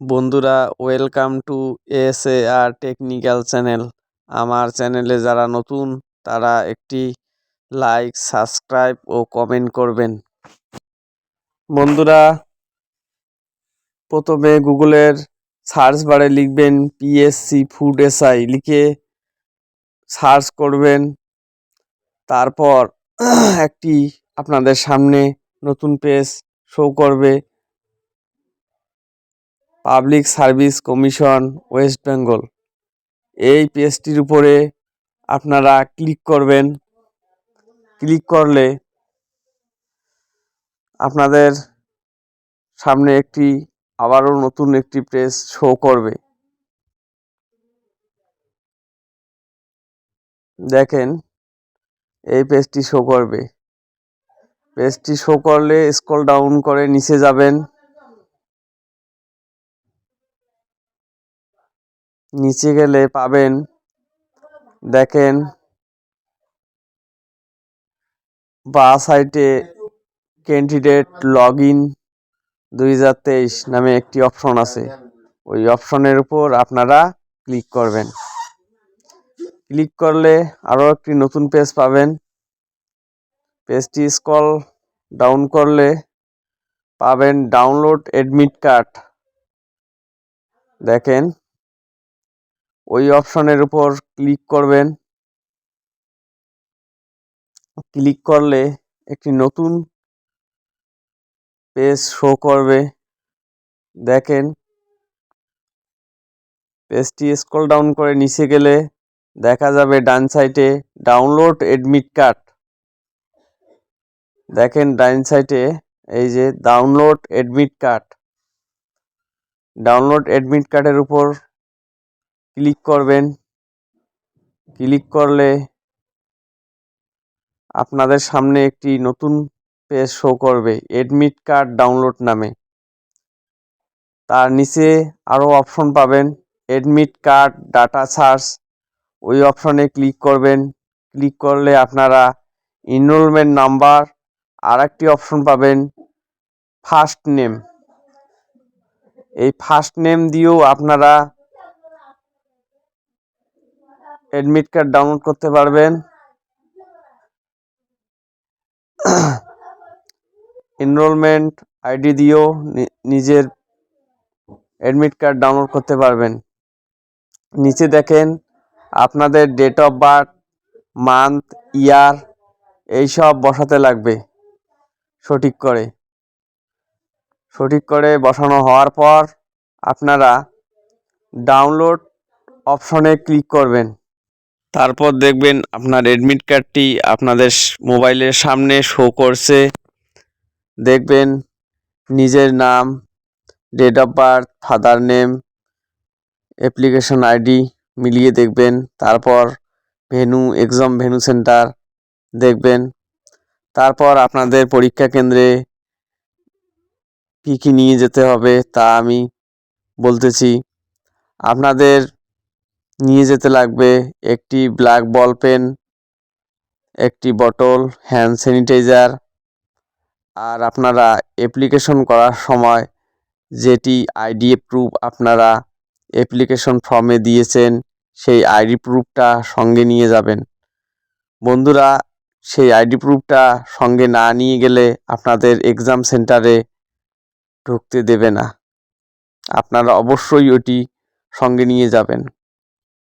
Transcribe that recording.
বন্ধুরা welcome to S A R technical channel আমার চ্যানেলে যারা নতুন, তারা একটি লাইক সাবস্ক্রাইব ও কমেন্ট করবেন। বন্ধুরা, প্রথমে গুগলের সার্চ বারে লিখবেন পিএসসি ফুড এসআই লিখে সার্চ করবেন। তারপর একটি আপনাদের সামনে নতুন পেজ শো করবে। Public service commission West Bengal. এই পেজটির উপরে আপনারা ক্লিক করবেন। ক্লিক করলে আপনাদের সামনে একটি, আবারও নতুন একটি পেজ শো করবে। দেখেন, এই পেজটি শো করবে। পেজটি শো করলে স্ক্রল ডাউন করে নিচে যাবেন। নিচে গেলে পাবেন। দেখেন। বা সাইটে ক্যান্ডিডেট লগ ইন নামে একটি অপশন আছে। ওই অপশনের উপর আপনারা ক্লিক করবেন। ক্লিক করলে আরও একটি নতুন পেজ পাবেন। পেজটি স্কল ডাউন করলে পাবেন ডাউনলোড অ্যাডমিট কার্ড দেখেন। ওই অপশনের উপর ক্লিক করবেন। ক্লিক করলে একটি নতুন পেজ শো করবে। দেখেন, পেজটি স্ক্রল ডাউন করে নিচে গেলে দেখা যাবে ডান সাইডে ডাউনলোড এডমিট কার্ড। দেখেন ডাইন সাইডে এই যে download admit card. Download admit কার্ডের উপর ক্লিক করবেন। ক্লিক করলে আপনাদের সামনে একটি নতুন পেজ শো করবে এডমিট কার্ড ডাউনলোড নামে। তার নিচে আরও অপশন পাবেন এডমিট কার্ড ডাটা সার্চ। ওই অপশনে ক্লিক করবেন। ক্লিক করলে আপনারা ইনরোলমেন্ট নাম্বার আর একটি অপশন পাবেন, ফার্স্ট নেম। এই ফার্স্ট নেম দিয়েও আপনারা অ্যাডমিট কার্ড ডাউনলোড করতে পারবেন। এনরোলমেন্ট আইডি দিয়েও নিজের অ্যাডমিট কার্ড ডাউনলোড করতে পারবেন। নিচে দেখেন, আপনাদের date of birth month year এইসব বসাতে লাগবে সঠিক করে। সঠিক করে বসানো হওয়ার পর আপনারা ডাউনলোড অপশনে ক্লিক করবেন। তারপর দেখবেন আপনার অ্যাডমিট কার্ডটি আপনাদের মোবাইলের সামনে শো করছে। দেখবেন নিজের নাম date of birth father name application ID মিলিয়ে দেখবেন। তারপর ভেনু এক্সাম ভেনু সেন্টার দেখবেন। তারপর আপনাদের পরীক্ষা কেন্দ্রে কী কী নিয়ে যেতে হবে তা আমি বলতেছি। আপনাদের নিয়ে যেতে লাগবে। একটি ব্ল্যাক বল পেন, একটি বটল, হ্যান্ড স্যানিটাইজার আর আপনারা অ্যাপ্লিকেশন করার সময় যেটি আইডি প্রুফ আপনারা অ্যাপ্লিকেশন ফর্মে দিয়েছেন সেই আইডি প্রুফটা সঙ্গে নিয়ে যাবেন। বন্ধুরা, সেই আইডি প্রুফটা সঙ্গে না নিয়ে গেলে আপনাদের এক্সাম সেন্টারে ঢুকতে দেবে না। আপনারা অবশ্যই ওটি সঙ্গে নিয়ে যাবেন।